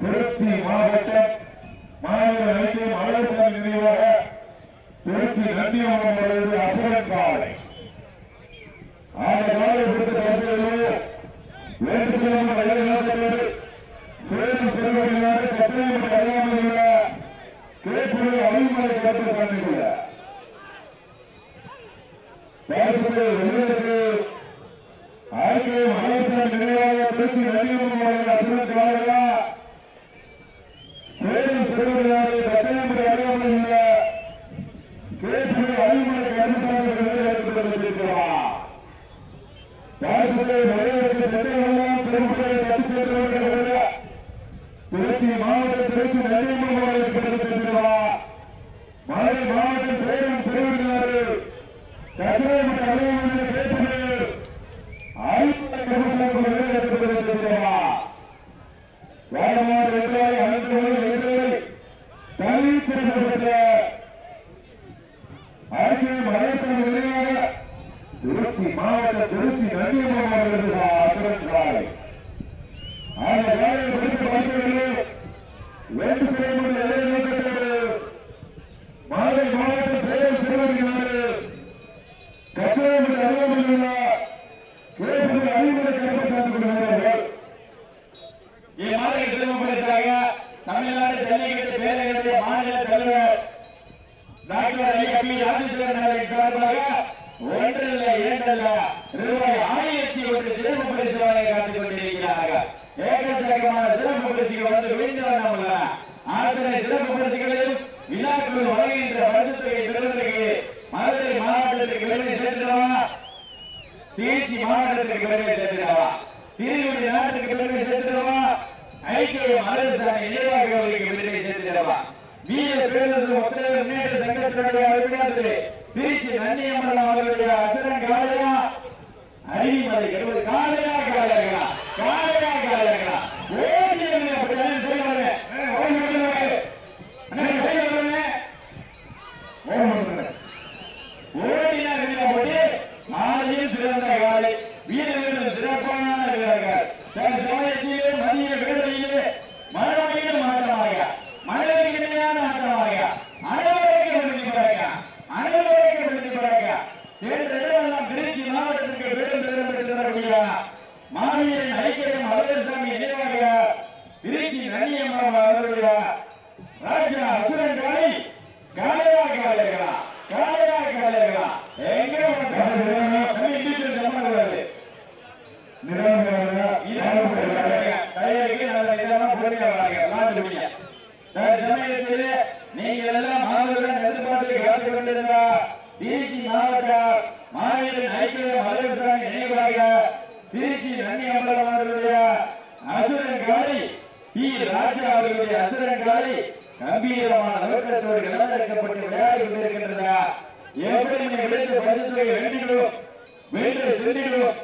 திருச்சி மாவட்டம் மாநில ஐக்கியம் மலர்சாமி நினைவாக திருச்சி நந்தியம்மன் வருவது அசுரன் காலை அந்த காலை கொடுத்த பரிசுகளில் வேண்டு சிலம்பு வயது நோக்கத்தோடு சேலம் சிறுவர்களாக கச்சனைப்பட்டு அறியாமல் உள்ள கேட்புரை அழிமலை கட்டு திருச்சி மாவட்டம் திருச்சி நன்றியம்மன் மாவட்டத்தை தட்டி சென்றிருக்கிறார் மதுரை மாவட்டம் சேலம் சிறுவர்களாறு கச்சனைப்பட்டு அறியாமல் கேட்பது அழிமலை கருமசாமி வெளியிட்டிருக்கிறார் சென்றிருக்கிறார் வாரமாறு வென்றாய் அனைத்து மொழி வென்றாய் தனி சென்றப்பட்ட ஐக்கியம் மலேசிய நிலையாக திருச்சி மாவட்ட திருச்சி நந்தியம்மன் அவர்களது அசுரன் காலை அந்த காலை குறித்த பரிசுகளில் வேண்டு செய்யப்பட்ட எதிர் நோக்கத்தோடு மதுரை மாவட்டம் சேலம் சிறுவர்களாறு கச்சேரி அறியாமல் உள்ள கேட்பது அறிவுரை கருப்பசாமி கொள்கிறார்கள் இம்மாதிரி சிறப்பு பரிசாக தமிழ்நாடு ஜல்லிக்கட்டு பேரவையுடைய மாநில தலைவர் டாக்டர் ஐயப்பி ராஜேஸ்வரன் அவர்களின் சார்பாக ஒன்றல்ல இரண்டல்ல ரூபாய் ஆயிரத்தி ஒன்று சிறப்பு பரிசு வழங்க காத்துக் கொண்டிருக்கிறார்கள் ஏக்கச்சக்கமான சிறப்பு பரிசுகள் வந்து விழுந்து வண்ணமுள்ள அத்தனை சிறப்பு பரிசுகளையும் விழாக்கள் வழங்குகின்ற பரிசுத்தொகை பெறுவதற்கு மதுரை மாவட்டத்திற்கு பெருமை சேர்க்கிறவா திருச்சி மாவட்டத்திற்கு பெருமை சேர்க்கிறவா சிறுகுடி நாட்டுக்கு பெருமை சேர்க்கிறவா ஐக்கிய மலரசாமி நினைவாக அவர்களுக்கு பெருமை சேர்க்கிறவா வீர பேரரசு ஒத்துழைப்பு முன்னேற்ற சங்கத்தினுடைய உறுப்பினர் திருச்சி நன்னியம்மன் அவர்களுடைய அசுரன் காலையா அறிவிமலை இருபது காலையா காலையா காலையா காலையா ஓடி வந்து அப்படி தானே செய்வாங்க ஓடி வந்து அண்ணா செய்வாங்க ஓம் ஓடினா வீர போட்டி மாலையில் சிறந்த காலை வீரர்கள் சிறப்பான வீரர்கள் தன் சமயத்திலே மதிய வேளையிலே மறுபடியும் மாற்றமாக மனிதனுக்கு இணையான ஆட்டமாக அனைவருக்கு விருதி பிறக்க அனைவருக்கு விருதி பிறக்க சென்ற இடமெல்லாம் திருச்சி மாவட்டத்திற்கு பெரும் பெரும் பெற்று தரக்கூடிய மாவீரன் ஐக்கியம் மலரசாமி நினைவாக திருச்சி நன்னியம்மன் ராஜா அசுரன் காலை காலையா காலையா காலையா காலையா எங்க வந்து டீச்சர் சம்பந்தப்படாது சமயத்தில் நீங்கள் எல்லாம் மாணவர்கள் எதிர்பார்த்து காத்துக் கொண்டிருந்தா திருச்சி மாவட்ட மாவீரன் ஐக்கிய மலர்சாமி நினைவாக திருச்சி நன்னி அம்பலம் அவர்களுடைய அசுரன் காலை பி ராஜா அவர்களுடைய அசுரன் காலை கம்பீரமான நோக்கத்தோடு கலந்தெடுக்கப்பட்டு விளையாடி கொண்டிருக்கின்றன எப்படி நீ விளைந்து பரிசுத்தொகை வென்றிடும் வென்று சென்றிடும்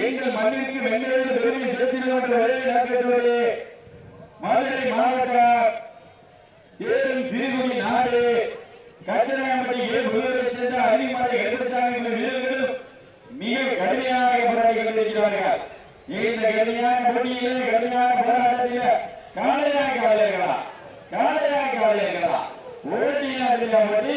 எங்கள் மண்ணிற்கு வென்றது பெருமை சேர்த்திடும் என்ற ஒரே நடக்கிறது மதுரை மாவட்டம் சேரும் சிறுகுடி நாடு கச்சனாம்பட்டி ஏ முருகரை சென்ற அரிமலை கருப்பசாமி வீரர்களும் மிக கடுமையாக போராடி கொண்டிருக்கிறார்கள். இந்த கடுமையான போட்டியிலே கடுமையான போராட்டத்தில் காலையாக காளையாக காளையர்களா ஓட்டினார்கள் அப்படி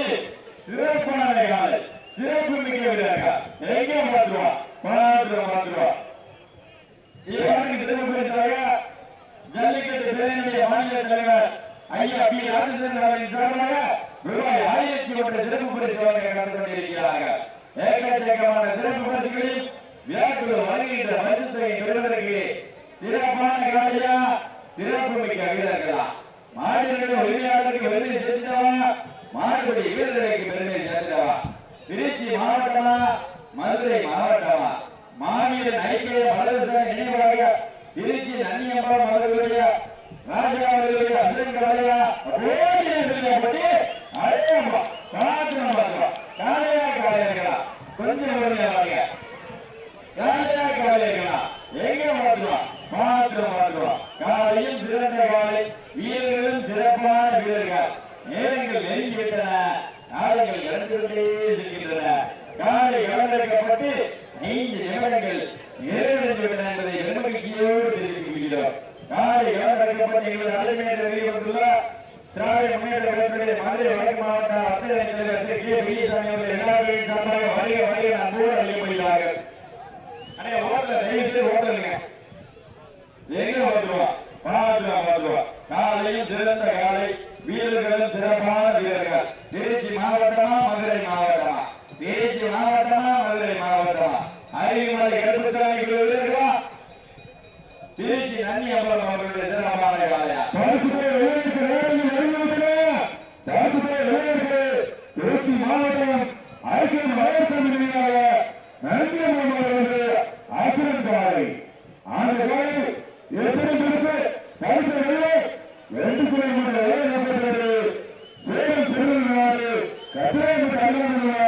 சிறப்பான காலை சிறப்பு மிக்க வீரர்கள். எங்கே மாற்றுவா? மாற்றுவா மாற்றுவா. இவருக்கு சிறப்பு பரிசாக ஜல்லிக்கட்டு பேரணிய மாநில தலைவர் ஐயா பி ராஜசேகரன் அவர்களின் சார்பாக ரூபாய் ஆயிரத்தி ஒன்று சிறப்பு பரிசு வழங்க கலந்து கொண்டிருக்கிறார்கள். ஏக்கச்சக்கமான சிறப்பு பரிசுகளில் விழாக்குழு வருகின்ற பரிசு தொகை பெறுவதற்கு சிறப்பான காலையா சிறப்பு மிக்க வீரர்கள்? மாடுகளுடைய உரிமையாளருக்கு பெருமை சேர்ந்தவா மாடுகளுடைய வீரர்களுக்கு பெருமை சேர்ந்தவா திருச்சி மாவட்டமா? மதுரை மாவட்டமா? மாநில ஐக்கிய மலரசன் நினைவாக திருச்சி நன்னியம்பலம் அவர்களுடைய ராஜா அவர்களுடைய அசுரன் காலையா ஓடிப்படி அடையம்பா காரணம் பார்க்கிறோம் காலையா காலையா கொஞ்சம் பொறுமையாக காலையா காலையா எங்க மாற்றுவோம் மாற்றுவோம் மாற்றுவோம் காலையும் சிறந்த காலை வீரர்களும் சிறப்பான வீரர்கள் நேரங்கள் நெருங்கி விட்டன நாடுகள் இறந்து கொண்டே மாநில கழகத்துடைய மதுரை வடக்கு மாவட்ட வர்த்தக தலைவர் திரு கே பெரியசாமி அவர்கள் எல்லாருடைய சார்பாக வருக வருக அன்போடு அழைக்கப்படுகிறார்கள் அண்ணே ஓட்டல தயவு செய்து ஓட்டலுங்க எங்க ஓட்டுவா பாத்துவா பாத்துவா காலையும் சிறந்த காலை வீரர்களும் சிறப்பான வீரர்கள். திருச்சி மாவட்டமா மதுரை மாவட்டமா? திருச்சி மாவட்டமா மதுரை மாவட்டமா? அறிவுமலை கருப்புசாமி வீரர்களா திருச்சி நன்னி அம்பலம் அவர்களுடைய சிறப்பான காலையா திருச்சி மாவட்டம் ஐக்கியம் வயசாமி நினைவாக நன்றி அவர்களது ஆசிரியர் காலை அந்த காலை எப்படி பிடித்து பரிசு வெளியே ரெண்டு சிலை மட்டும் நம்புகிறது சேலம் சிறுவன் நாடு கச்சரை மட்டும் அலுவலக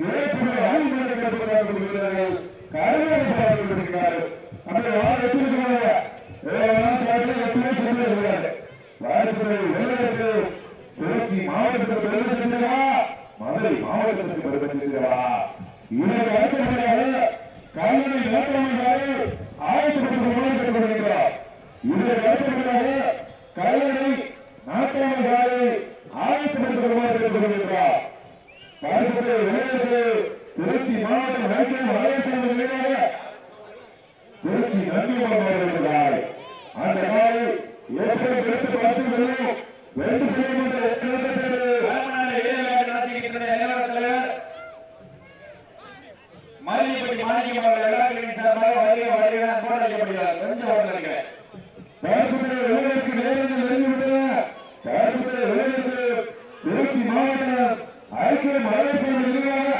கேட்பது ஆய்வுகளை கருப்பதாக கொடுக்கிறார்கள் கருவேற்பதாக கொடுக்கிறார்கள் அப்படி யார் எப்படி சொல்லுவாங்க எப்பவுமே சொல்லுவாங்க வாரசுரை வெள்ளருக்கு திருச்சி மாவட்டத்துக்கு பெருமை செஞ்சிடவா மதுரை மாவட்டத்துக்கு பெருமை செஞ்சிடவா இதற்கு அடுத்தபடியாக கல்லணை வேட்டமைகளை ஆயிரத்தி பத்து கொண்டிருக்கிறார் இதற்கு அடுத்தபடியாக கல்லணை ஆயிரத்தி பத்து கொண்டிருக்கிறார் பரிசுத்தை வெள்ளருக்கு திருச்சி மாவட்டம் வைக்கம் நிலையாக திருச்சி நந்தியம்மன் அந்த நாள் எப்படி பிடித்து பரிசுகளும் ரெண்டு செய்யப்பட்ட வரமணாலை வீரவிளையாட்டு நடத்தியிருக்கின்ற அவர்கள் எல்லாருக்கும் சார்பாக வருகை கொஞ்சம் இருக்கிறேன் பரிசுகளை வெளியிற்கு நேரங்கள் வெளியிட்டன பரிசுகளை வெளியிட்டு திருச்சி மாவட்டம் ஐக்கிய மலையரசு நிர்வாக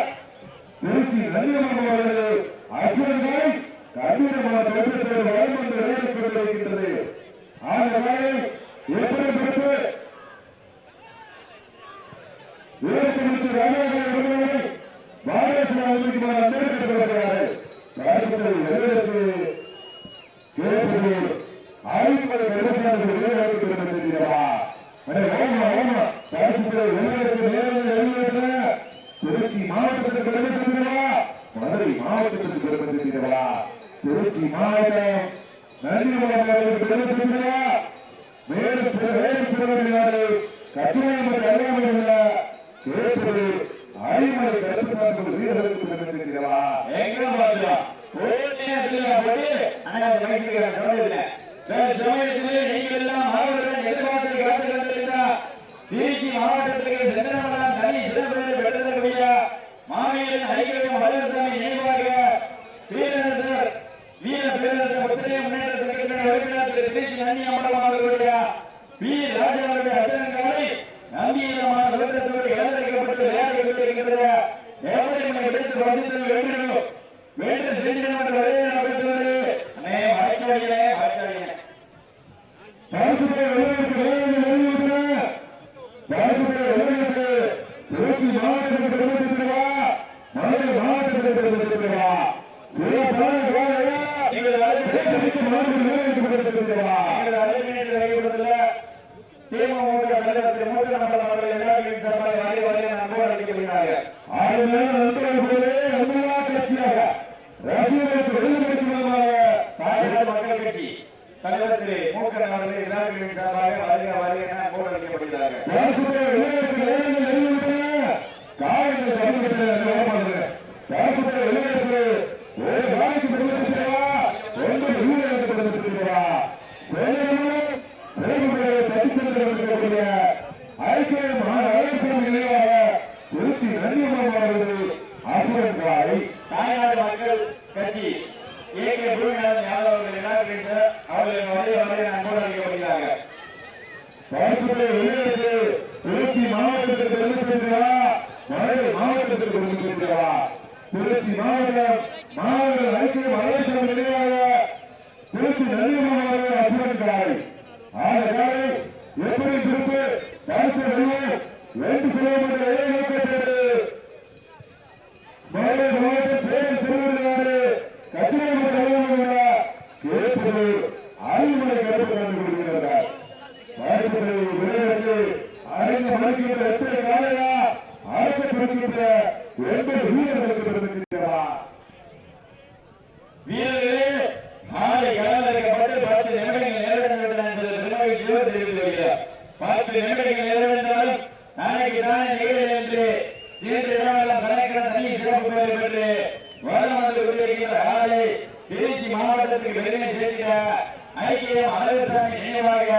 திருச்சி நந்தியம்மன் அவர்கள் அசுரங்கள் கம்பீரமான தோற்றத்தோடு வளம் வந்து விளையாடிக் கொண்டிருக்கின்றது அந்த வேலை எப்படி பிடித்து வீரத்தை முடிச்சு ராஜாவை விடுவார்கள் பாரதேசம் அமைக்குமாறு அம்பேத்கர் பரிசுகளை வெளியிட்டு கேட்பது ஆய்வுகளை விவசாயிகள் விளையாட்டு பெருமை திருச்சி மாவட்டத்துக்கு பெருமை செய்கிறவா மதுரை மாவட்டத்துக்கு பெருமை செய்கிறவா திருச்சி மாவட்டம். நன்றிமலம் பெருமை செய்கிறவா மேலும் சில மேலும் சில விளையாடு கச்சேரி வீரர்களுக்கு பெருமை எங்க போட்டு ஆனா வயசுக்கு சொல்றது இல்லை நீங்கள் எல்லாம் மாணவர்கள் எதிர்பார்த்து காத்து கொண்டிருக்கிறார் திருச்சி மாவட்டத்திற்கு சென்றவர்களால் தனி சிறப்பு பெற்றதற்குரிய மாவீரன் ஐக்கியம் வல்லசாமி நினைவாக பேரரசர் வீர பேரரசர் ஒத்திரை முன்னேற்ற சங்கத்தின் உறுப்பினர் திரு திருச்சி நன்னி அம்பலம் அவர்களுடைய பி ராஜா அவருடைய அசனங்களை நம்பியமான சுதந்திரத்தோடு இழந்திருக்கப்பட்டு விளையாடி கொண்டிருக்கிறது எப்படி நம்மை எடுத்து வசித்தது வேண்டும் வேண்டு செஞ்சிடம் என்ற ஒரே நோக்கத்தோடு அண்ணே மறைக்காதீங்களே மறைக்காதீங்க பரிசுத்தை வெளியிட்டு நேரில் வெளியிட்டு பரிசுத்தை வெளியிட்டு திருச்சி மாவட்டத்துக்கு பெருமை சேர்க்கிறவா மதுரை மாவட்டத்துக்கு பெருமை சேர்க்கிறவா சிறப்பான வேலையா நீங்கள் அழைத்து சேகரிக்கும் மாவட்ட நிலையத்துக்கு பெருமை சேர்க்கிறவா எங்களது அழைப்பினை கைவிடுவதில் திமுக தலைவர் திரு மூத்த மண்டலம் அவர்கள் எல்லாருக்கும் சார்பாக வாரி வாரி அன்போடு அளிக்கப்படுகிறார்கள் ஆளுநர் நண்பர்களே அன்புலா கட்சியாக ரசிகர்களுக்கு வெளிப்படுத்தும் மக்கள் கட்சி. தலைவர் திரு மூக்கன் அவர்கள் எல்லாருக்கும் சார்பாக வருக வருக என அன்போடு அளிக்கப்படுகிறார்கள் திருச்சி நன்னியம்மன் அவர்களது ஆசிரியர் தாய்நாடு மக்கள் கட்சி ஏ கே அவர்களின் திருச்சி மாவட்டத்திற்கு பெருமை மதுரை மாவட்டத்திற்கு பெருமை சேர்க்கிறவா திருச்சி மாவட்டம் மாவட்ட ஐக்கிய மலேசிய நிலையாக திருச்சி நெல்லியம்மன் அசுரன் ஆன எப்படி பிடித்து வெளியே ரெண்டு சிலோமீட்டர் ஏழு நோக்கத்தோடு மதுரை மாவட்டம் சேலம் சிறுவனாடு கச்சேரி தலைவர் கேட்பது ஆய்வுகளை கருப்பசாமி கொடுக்கிறார்கள் பரிசுகளை வெளியிட்டு அறிந்து மறுக்கின்ற எத்தனை காலையா அழைத்து கொடுக்கின்ற எண்பது வீரர்களுக்கு பெருமை வீரர்களே நாளை களமிறக்கப்பட்டு பத்து நிமிடங்கள் நேரிடங்கள் என்பது பெருமகிழ்ச்சியோடு தெரிவித்து வருகிறார் பத்து நிமிடங்கள் நிறைவேறினாலும் நாளைக்கு தானே நிகழ்வு திருச்சி மாவட்டத்திற்கு பெருமை சேர்க்கிற ஐக்கியம் நினைவாக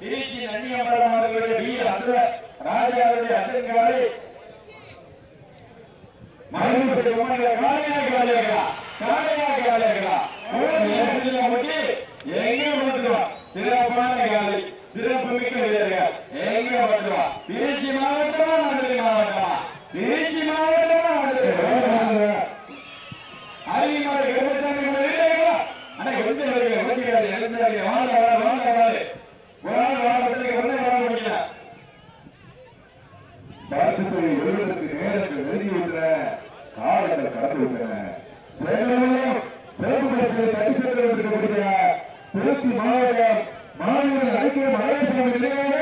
திருச்சி நன்னியம்பலம் அவர்களுடைய வீர அசுர ராஜா அவருடைய அசன்காலை காலையாக காலையாக எங்கே சிறப்பான காலை சிறப்பு மிக்க வீரர்கள். எங்கே வந்துடுவான் திருச்சி மாவட்டமா மதுரை மாவட்டமா? திருச்சி மாவட்டமா மதுரை மாவட்டமா? அதிகமாக கருமச்சாமி கூட இல்லையா ஆனா கொஞ்சம் வருகிற வச்சுக்கிறாரு எழுச்சாரி வாங்க வாங்க வாங்க வாங்க ஒரு ஆள் வாழப்பட்டதுக்கு வந்து வாழ முடியல பரிசுத்தை வெல்வதற்கு நேரங்கள் நெருங்கி விட்டன காலங்கள் கடந்து விட்டன செயலும் சிறப்பு பரிசை தட்டி சென்றவர்களுடைய திருச்சி மாவட்டம் மாநில ஐக்கிய மலையாள நிலையாக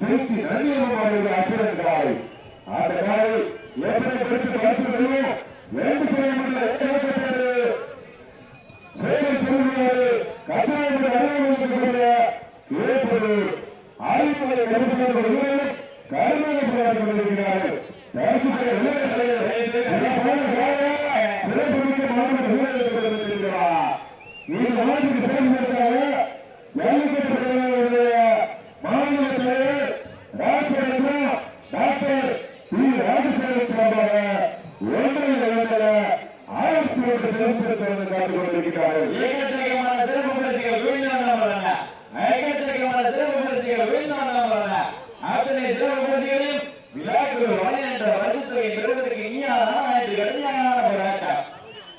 திருச்சி நன்னியம் மாநில அசுரன் காய் அந்த காய் எப்படி பிடித்து பரிசு தருவோம் ரெண்டு செய்ய முடியல சேலம் செல்வாரு கச்சராயப்பட்ட அறிவுறுத்தக்கூடிய கேட்பது ஆய்வுகளை கருத்து கருமையை போராடி கொண்டிருக்கிறார்கள் பரிசுத்தை வெல்லுவதற்கு சிறப்பான காலையா, சிறப்புமிக்க மாவட்ட வீரர்களுக்கு செல்கிறார் இந்த நாட்டுக்கு சிறப்பு பரிசாக ஜல்லிக்கட்டு பிரிவினருடைய மாநில தலைவர் ராஜசேகரன் டாக்டர் பி ராஜசேகரன் சார்பாக ஒன்றரை இடத்துல ஆயிரத்தி ஒன்று சிறப்பு பரிசாக காட்டிக் கொண்டிருக்கிறார்கள். ஏகச்சக்கரமான சிறப்பு பரிசுகள் வீழ்ந்தாண்டாம் வரல ஏகச்சக்கரமான சிறப்பு பரிசுகள் வீழ்ந்தாண்டாம் வரல அத்தனை சிறப்பு பரிசுகளையும் விழாக்குள் வளையன்ற வருஷத்தொகை பெறுவதற்கு நீயா நானா கடுமையான போராட்டம்.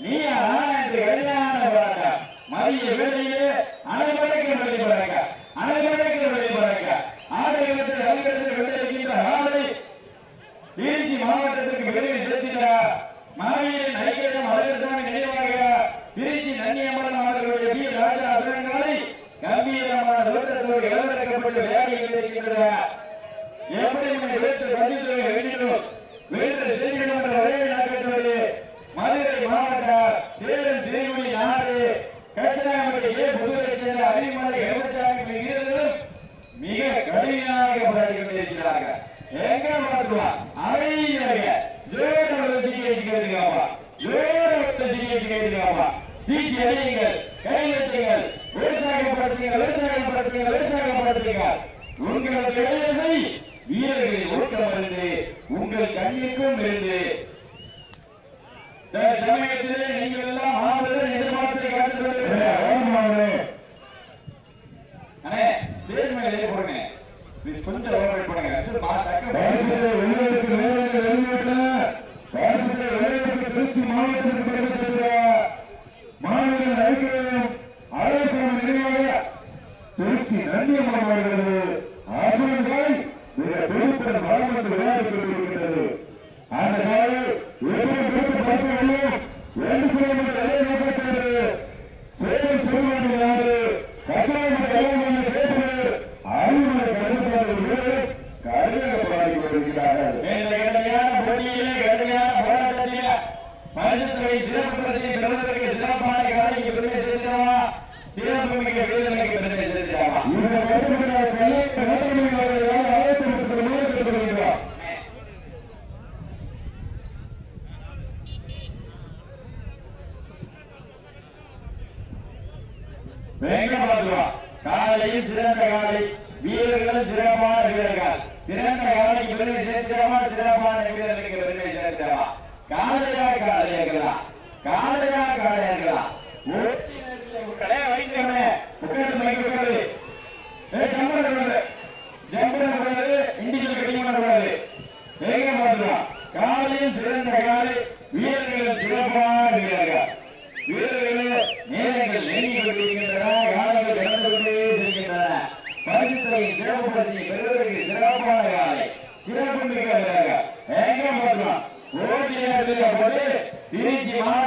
நீயா நானா கடுமையான போராட்டம். மதிய வேளையிலே அனைவருக்கும் வெளி போறாங்க அனைவருக்கும் வெளி போறாங்க ஆடைகளுக்கு அதிகாரத்தில் வெளியிருக்கின்ற ஆடை திருச்சி மாவட்டத்திற்கு பெருமை செலுத்தினார் மாவீரன் ஐக்கிய அழகசாமி நினைவாக திருச்சி நன்னியம்மன் அவர்களுடைய வீர ராஜா அசுரங்களை கம்பீரமான தோற்றத்தோடு இளவரக்கப்பட்டு விளையாடி இருக்கின்ற எப்படி நம்மை விளைத்து வசித்து வேண்டும் வென்று செய்யணும் என்ற வரையை நோக்கத்தோடு மதுரை மாவட்ட சேலம் சிறுகுடி நாடு கச்சனாமட்டி புதுவை சேர்ந்த அரிமலை எழுபத்தாறு வீரர்களும் மிக கடுமையாக போராடி கொண்டிருக்கிறார்கள். எங்க மாற்றுவா அமைதியாக. ஜோர சிகிச்சை கேட்டுக்காமா. ஜோர சிகிச்சை கேட்டுக்காமா. கைவிட்டுங்கள் அடியுங்கள் கையெழுத்துங்கள் உற்சாகப்படுத்துங்கள் உற்சாகப்படுத்துங்கள் உற்சாகப்படுத்துங்கள் உங்களது இளையசை வீரர்களின் ஒழுக்கம் இருந்து உங்கள் கண்ணிற்கும் இருந்து சமயத்திலே நீங்கள் எல்லாம் ஆறுதல் எதிர்பார்த்து அண்ணே ஸ்டேஜ் மேல ஏறி போடுங்க. ப்ளீஸ் கொஞ்சம் ஓவர் பண்ணுங்க. சார் பரிசுத்தை வெல்வதற்கு திருச்சி மாவட்டத்திற்கு திருச்சி நன்னியம்மன் அவர்களது ஆசிரியர்கள் மிக துணிப்புடன் வாழ்ந்து விளையாடி கொண்டிருக்கிறது அந்த நாளில் எப்படி பிடித்து பரிசு அதே நோக்கத்தோடு அறிவுரை வீரர் கடுமையாக போராடி கொண்டிருக்கிறார்கள். கடுமையான போட்டியிலே கடுமையான போராட்டத்திலே பரிசுத்துறை சிறப்பு பரிசை பெறுவதற்கு சிறப்பான காலைக்கு பெருமை சேர்க்கிறோமா சிறப்பு மிக்க வீரர்களுக்கு பெருமை சேர்க்கிறோமா இந்த கடுமையான கலை கட்டமைப்புகளை ஆயிரத்தி முப்பத்தி மூணு கேட்டுக்கொள்கிறார் வேங்க பார்க்கலாம் காலையில் சிறந்த காலை வீரர்களும் சிறப்பான வீரர்கள் சிறந்த காலைக்கு பெருமை சேர்க்கிறோமா சிறப்பான வீரர்களுக்கு பெருமை சேர்க்கிறோமா காலையா காளையர்களா காலையா வயசுக்கண்ணே உட்கார்ந்து மைக்கு உட்காரு ஏ ஜம்பர் கூடாது ஜம்பர் கூடாது இண்டிவிஜுவல் கட்டிங் பண்ணக்கூடாது வேக பார்க்கலாம் காலையும் சிறந்த காலை வீரர்களும் சிறப்பான வீரர்கள் வீரர்களே நேரங்கள் நெருங்கி கொண்டிருக்கின்றன காலங்கள் கடந்து கொண்டே செல்கின்றன பரிசுத்தலையின் சிறப்பு பரிசை பெறுவதற்கு சிறப்பான காலை சிறப்பு மிக்க வீரர்கள் எங்க பார்க்கலாம் போட்டி நேரத்தில் திருச்சி மாவட்டமா